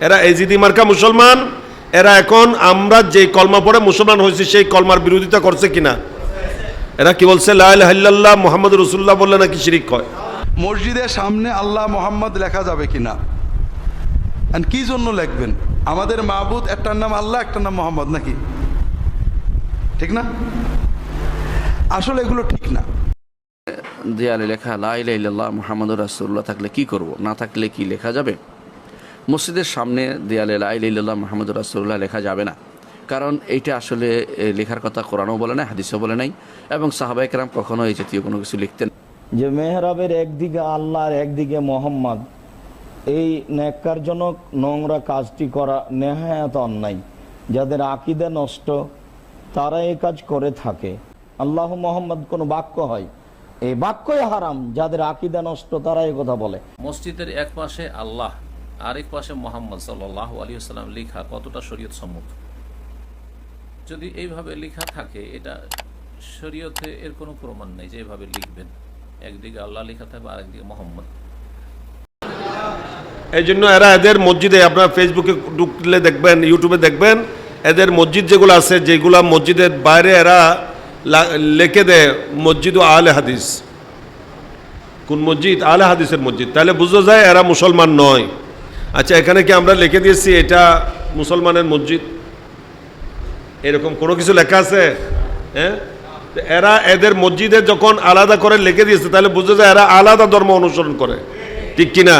এরা এজিদি মার্কা মুসলমান এরা এখন আমরা যে কলমা পড়ে মুসলমান হয়েছি সেই কলমার বিরোধিতা করছে কিনা? এরা কি বলছে লাহ মোহাম্মদ রসুল্লাহ বললে নাকি শিরিক হয়? মসজিদের সামনে আল্লাহ মোহাম্মদ লেখা যাবে কিনা? কি জন্য লিখবেন? আমাদের মাহবুদ একটার নাম আল্লাহ একটার নাম মোহাম্মদ নাকি? ঠিক না? আসলে এগুলো ঠিক না। দেয়ালে লেখা লাইল্লাহ মোহাম্মদুর রাসুল্লাহ থাকলে কি করব? না থাকলে কি লেখা যাবে? মসজিদের সামনে দেয়ালে লাইল্লাহ মোহাম্মদুর রাসুল্লাহ লেখা যাবে না। কারণ এইটা আসলে লেখার কথা কোরআনও বলে নাই হাদিসও বলে নাই এবং সাহাবাইকরাম কখনো এই জাতীয় কোনো কিছু লিখতেন যে মেহরাবের একদিকে আল্লাহর একদিকে মোহাম্মদ এই ন্যাক্কারজনক নোংরা কাজটি করা নেহায়াত অন্যায়। যাদের আকিদে নষ্ট তারা এই কাজ করে থাকে। আল্লাহ মোহাম্মদ কোনো বাক্য হয় এই বাক্যই হারাম। যাদের আকিদা নষ্ট তারা এই কথা বলে। মসজিদের এক পাশে আল্লাহ আরেক পাশে মোহাম্মদ সাল্লাহ আলী আসসালাম লেখা কতটা শরীয়ত সম্মত? যদি এইভাবে লেখা থাকে, এটা শরীয়তে এর কোনো প্রমাণ নেই যে এভাবে লিখবেন। একদিকে আল্লাহ লেখা থাকবে, আরেকদিকে মোহাম্মদ। এই জন্য এরা এদের মসজিদে আপনার ফেসবুকে ঢুকলে দেখবেন ইউটিউবে দেখবেন, এদের মসজিদ যেগুলো আছে, যেগুলো মসজিদের বাইরে এরা লিখে দেয়, মসজিদ আলে হাদিস। কোন মসজিদ? আলে হাদিসের মসজিদ। তাহলে বুঝা যায় এরা মুসলমান নয়। আচ্ছা এখানে কি আমরা লিখে দিয়েছি এটা মুসলমানের মসজিদ? এরকম কোনো কিছু লেখা আছে? হ্যাঁ? এরা এদের মসজিদে যখন আলাদা করে লিখে দিয়েছে, তাহলে বুঝা যায় এরা আলাদা ধর্ম অনুসরণ করে। ঠিক কিনা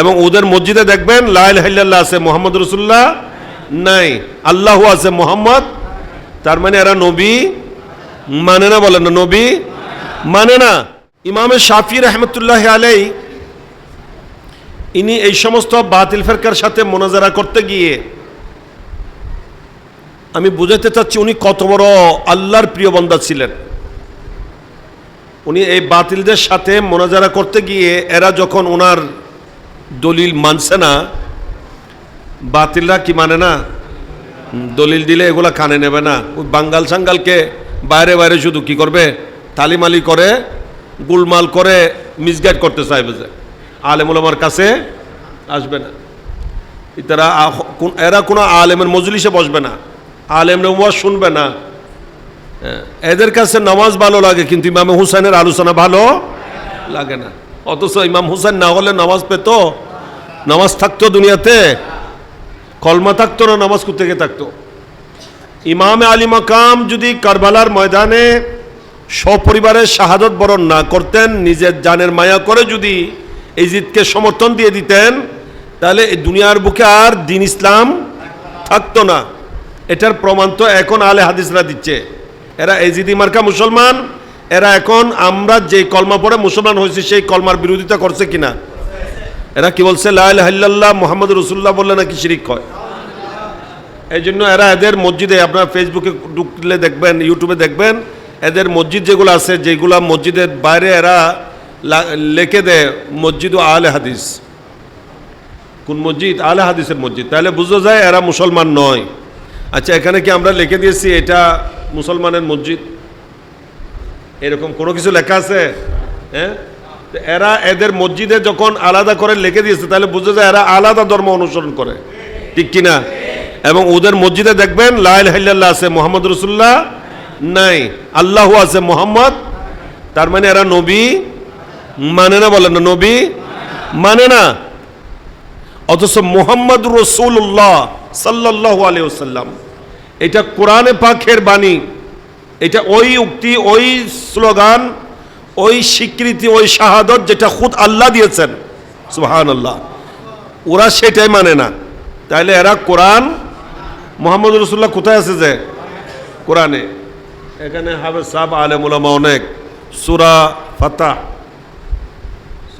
এবং ওদের মসজিদে দেখবেন লাইল হাল্লাহ আছে মোহাম্মদ রসুল্লাহ নাই, আল্লাহ আছে মোহাম্মদ। তার মানে এরা নবী মানে না বলেন না, নবী মানে না। ইমামে শাফি রহমতুল্লাহ আলাই ইনি এই সমস্ত বাতিল ফেরকার সাথে মোনাজারা করতে গিয়ে আমি বুঝাতে চাচ্ছি উনি কত বড় আল্লাহর প্রিয় বন্দা ছিলেন। উনি এই বাতিলদের সাথে মোনাজারা করতে গিয়ে এরা যখন ওনার দলিল মানছে না, বাতিলরা কি মানে না? দলিল দিলে এগুলা কানে নেবে না। ওই বাঙ্গাল সাঙ্গালকে বাইরে বাইরে শুধু কি করবে? তালিমালি করে, গুলমাল করে মিসগাইড করতে চাইবে যে। আলেমুলামার কাছে আসবে না। তারা এরা কোনো আলেমের মজলিসে বসবে না। আলেম নবাজ শুনবে না। হ্যাঁ, এদের কাছে নামাজ ভালো লাগে কিন্তু ইমাম হুসাইনের আলোচনা ভালো লাগে না। অথচ ইমাম হুসাইন না হলে নামাজ পেত নামাজ থাকতো দুনিয়াতে কলমা থাকতো না নামাজ কোথেকে থাকতো? ইমাম আলী মাকাম যদি কারবালার ময়দানে সপরিবারের শাহাদত বরণ না করতেন নিজের জানের মায়া করে যদি এই জিদকে সমর্থন দিয়ে দিতেন, তাহলে দুনিয়ার বুকে আর দিন ইসলাম থাকতো না। এটার প্রমাণ তো এখন আলে হাদিসরা দিচ্ছে। এরা এজিদি মার্কা মুসলমান, এরা এখন আমরা যে কলমা পড়ে মুসলমান হয়েছি, সেই কলমার বিরোধিতা করছে কিনা? এরা কি বলছে লাল লাহ মোহাম্মদ রসুল্লাহ বললে নাকি শিরিক হয়? এই জন্য এরা এদের মসজিদে, আপনার ফেসবুকে ঢুকলে দেখবেন ইউটিউবে দেখবেন, এদের মসজিদ যেগুলো আছে, যেগুলো মসজিদের বাইরে এরা লিখে দেয় মসজিদ ও আলে হাদিস। কোন মসজিদ? আলে হাদিসের মসজিদ। তাহলে বুঝা যায় এরা মুসলমান নয়। আচ্ছা এখানে কি আমরা লিখে দিয়েছি এটা মুসলমানের মসজিদ? এরকম কোনো কিছু লেখা আছে? হ্যাঁ? এরা এদের মসজিদে যখন আলাদা করে লিখে দিয়েছে, তাহলে বুঝা যায় এরা আলাদা ধর্ম অনুসরণ করে। ঠিক কিনা এবং ওদের মসজিদে দেখবেন লাইল হাল্লাহ আছে মোহাম্মদ রসুল্লাহ নাই। আল্লাহ আছে মোহাম্মদ, তার মানে এরা নবী মানে না বলেন না, নবী? মানে না। অথচ মোহাম্মদ রসুল্লাহ সাল্লাহ আলিয়াল্লাম এটা কোরআনে পাখের বাণী, এটা ওই উক্তি, ওই স্লোগান, ওই স্বীকৃতি, ওই শাহাদত যেটা খুদ আল্লাহ দিয়েছেন। সুহান আল্লাহ ওরা সেটাই মানে না। তাইলে এরা কোরআন, মোহাম্মদ রসুল্লাহ কোথায় আছে যে? কোরআনে। এখানে হাফেজ সাহ আলেমুলামা অনেক। সুরা ফাতা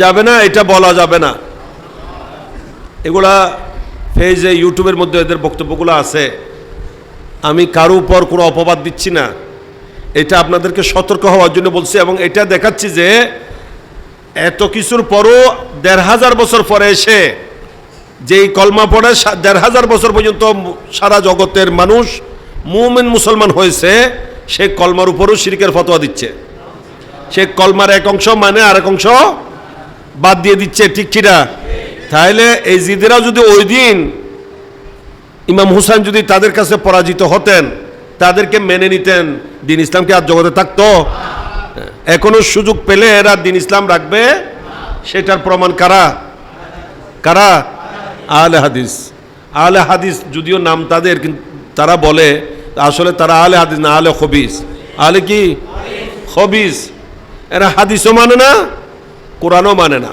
যাবে না, এটা বলা যাবে না। এগুলা ফেজে ইউটিউবের মধ্যে এদের বক্তব্যগুলো আছে। আমি কারও উপর কোনো অপবাদ দিচ্ছি না। এটা আপনাদেরকে সতর্ক হওয়ার জন্য বলছি এবং এটা দেখাচ্ছি যে এত কিছুর পরও দেড় হাজার বছর পরে এসে যেই কলমা পড়ে দেড় হাজার বছর পর্যন্ত সারা জগতের মানুষ মুমিন মুসলমান হয়েছে, সে কলমার উপরও শিরিকের ফতোয়া দিচ্ছে। সে কলমার এক অংশ মানে আরেক অংশ বাদ দিয়ে দিচ্ছে, ঠিক কিনা? তাহলে এই জিদেরা যদি ওই দিন ইমাম হুসাইন যদি তাদের কাছে পরাজিত হতেন, তাদেরকে মেনে নিতেন, দিন ইসলামকে আর জগতে থাকতো? এখনও সুযোগ পেলে এরা দিন ইসলাম রাখবে, সেটার প্রমাণ কারা? কারা? আলে হাদিস। আলে হাদিস যদিও নাম তাদের, কিন্তু তারা বলে, আসলে তারা আলে হাদিস না আলে খবিস। আলে কি? খবিস। এরা হাদিসও মানে না? কোরআনও মানে না।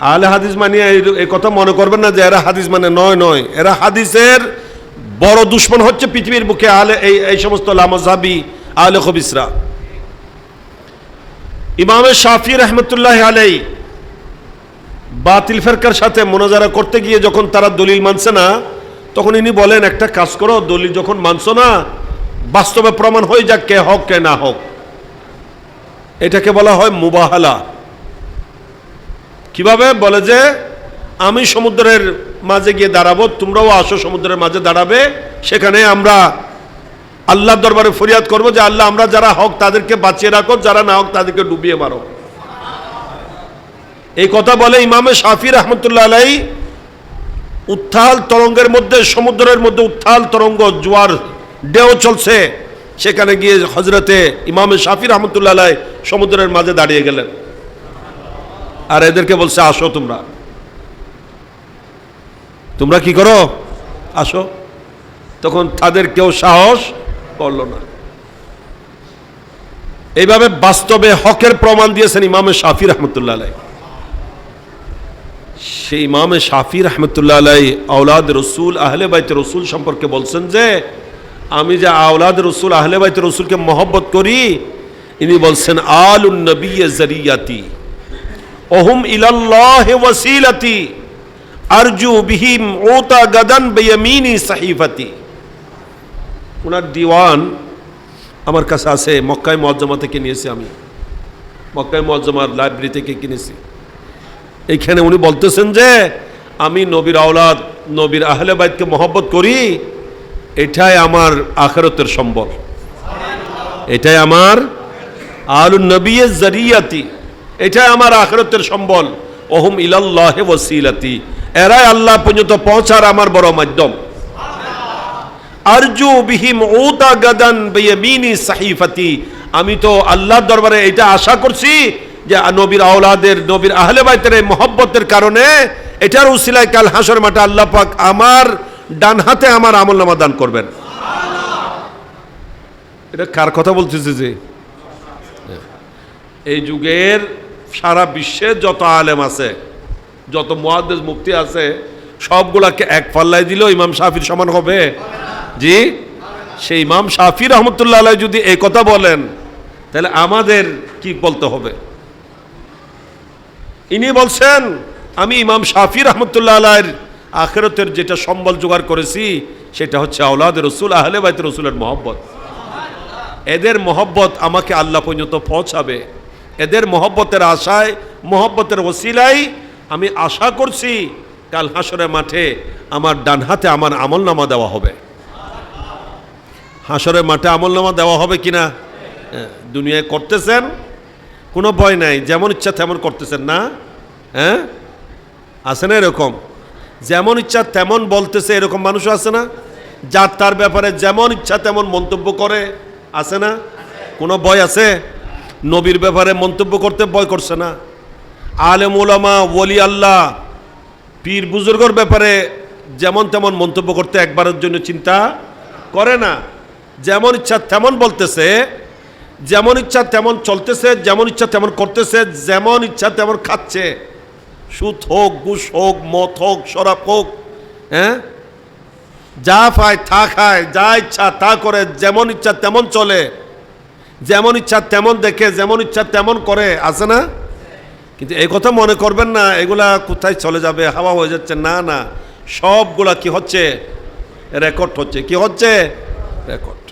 আলে হাদিস মানে এই- কথা মনে করবেন না যে এরা হাদিস মানে নয় নয়। এরা হাদিসের বড় দুশ্মন হচ্ছে পৃথিবীর বুকে আলে এই এই সমস্ত লামজাবি আলে খবিসরা। ইমামে শাফি রহমতুল্লাহ আলাই বাতিল ফেরকার সাথে মোনাজারা করতে গিয়ে যখন তারা দলিল মানছে না, তখন ইনি বলেন, একটা কাজ করো, দলিল যখন মানছো না, বাস্তবে প্রমাণ হয়ে যাক কে হোক, কে না হোক। এটাকে বলা হয় মুবাহালা। কীভাবে? বলে যে, আমি সমুদ্রের মাঝে গিয়ে দাঁড়াবো, তোমরাও আসো সমুদ্রের মাঝে দাঁড়াবে, সেখানে আমরা আল্লাহর দরবারে ফরিয়াদ করব যে, আল্লাহ, আমরা যারা হক তাদেরকে বাঁচিয়ে রাখো, যারা না হোক তাদেরকে ডুবিয়ে মারো। এই কথা বলে ইমামে শাফি রহমতুল্লাহ আলাই উত্থাল তরঙ্গের মধ্যে, সমুদ্রের মধ্যে উত্থাল তরঙ্গ, জোয়ার ডেও চলছে, সেখানে গিয়ে হজরতে ইমামে শাফি রহমতুল্লাহ আলাই সমুদ্রের মাঝে দাঁড়িয়ে গেলেন। আর এদেরকে বলছে, আসো তোমরা। তোমরা কি করো? আসো। তখন তাদের কেউ সাহস করল না। এইভাবে বাস্তবে হকের প্রমাণ দিয়েছেন ইমামে শাফি রহমতুল্লাহ আলাই সেই ইমামে শাফি রহমতুল্লাহ আলাই আওলাদ রসুল, আহলে বাইতে রসুল সম্পর্কে বলছেন যে, আমি যে আওলাদ রসুল, আহলে বাইতে রসুলকে মহব্বত করি, ইনি বলছেন আল নবী জরিয়াতি। ওহুম ইলাল্লাহ ওয়াসিলাতি আরজু বিহিম ওতা গাদান বেয়ামিনি সাহিফাতি। ওনার দিওয়ান আমার কাছে আছে, মক্কায় মজ্জমা থেকে নিয়েছি আমি। মক্কায় মজ্জমার লাইব্রেরি থেকে কিনেছি। এইখানে উনি বলতেছেন যে, আমি নবীর আওলাদ, নবীর আহলে বাইতকে মহব্বত করি, এটাই আমার আখেরতের সম্বল। এটাই আমার আলু নবী জরিয়াতি। এটাই আমার আখেরতের সম্বল। ওহম ইলাল্লাহে ওসিলাতি এরাই আল্লাহ পর্যন্ত পৌঁছার আমার বড় মাধ্যম। আরজু বিহিম গাদান সাহিফাতি। আমি তো আল্লাহর দরবারে এটা আশা করছি যে নবীর আওলাদের, নবীর আহলে বাইতের এই মহব্বতের কারণে এটার উসিলায় কাল হাসর মাঠে আল্লাহ পাক আমার ডান হাতে আমার আমল নামা দান করবেন। এটা কার কথা বলতেছে যে? এই যুগের সারা বিশ্বে যত আলেম আছে, যত মুহাদ্দিস মুক্তি আছে, সবগুলাকে এক পাল্লায় দিলেও ইমাম শাফির সমান হবে। জি? সেই ইমাম শাফি রহমতুল্লাহ আলাই যদি এই কথা বলেন, তাহলে আমাদের কি বলতে হবে? ইনি বলছেন, আমি ইমাম শাফি রহমতুল্লাহ আলাইয়ের আখেরতের যেটা সম্বল জোগাড় করেছি, সেটা হচ্ছে আওলাদ রসুল, আহলে বাইত রসুলের মহব্বত। এদের মহব্বত আমাকে আল্লাহ পর্যন্ত পৌঁছাবে। এদের মহব্বতের আশায় মহব্বতের ওসিলাই আমি আশা করছি কাল হাসরের মাঠে আমার ডান হাতে আমার আমল নামা দেওয়া হবে। হাসরের মাঠে আমল নামা দেওয়া হবে কিনা? হ্যাঁ, দুনিয়ায় করতেছেন কোনো ভয় নাই যেমন ইচ্ছা তেমন করতেছেন না। হ্যাঁ আছে না এরকম? যেমন ইচ্ছা তেমন বলতেছে এরকম মানুষও আছে না? যার তার ব্যাপারে যেমন ইচ্ছা তেমন মন্তব্য করে আছে না? কোনো ভয় আছে? নবীর ব্যাপারে মন্তব্য করতে ভয় করছে না। আলেম ওলামা ওলি আল্লাহ, পীর বুজুর্গর ব্যাপারে যেমন তেমন মন্তব্য করতে একবারের জন্য চিন্তা করে না। যেমন ইচ্ছা তেমন বলতেছে, যেমন ইচ্ছা তেমন চলতেছে, যেমন ইচ্ছা তেমন করতেছে, যেমন ইচ্ছা তেমন খাচ্ছে। সুদ হোক, ঘুষ হোক মত হোক, শরাব হোক হ্যাঁ? যা পায় তা খায়, যা ইচ্ছা তা করে, যেমন ইচ্ছা তেমন চলে। যেমন ইচ্ছা তেমন দেখে, যেমন ইচ্ছা তেমন করে, আছে না? কিন্তু এই কথা মনে করবেন না, এগুলা কোথায় চলে যাবে, হাওয়া হয়ে যাচ্ছে, না না। সবগুলা কি হচ্ছে? রেকর্ড হচ্ছে। কি হচ্ছে? রেকর্ড